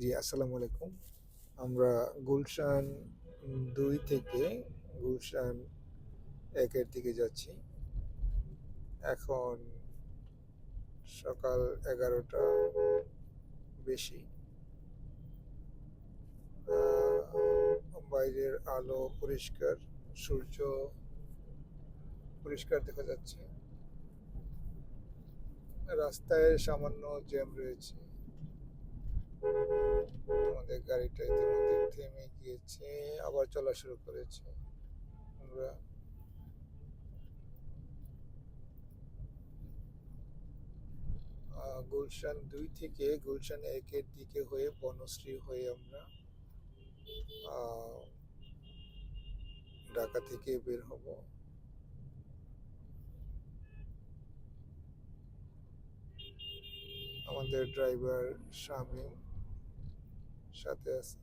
জি, আসসালামু আলাইকুম। আমরা গুলশান দুই থেকে গুলশান একের দিকে যাচ্ছি। এখন সকাল এগারোটা বেশি। বাইরের আলো পরিষ্কার, সূর্য পরিষ্কার দেখা যাচ্ছে। রাস্তায় সামান্য জ্যাম রয়েছে। গাড়িটা ইতিমধ্যে থেমে গিয়েছে, আবার চলা শুরু করেছে। আমরা গুলশান দুই থেকে গুলশান একের দিকে হয়ে বনশ্রী হয়ে আমরা ঢাকা থেকে বের হব। আমাদের ড্রাইভার শামীম Chata é essa.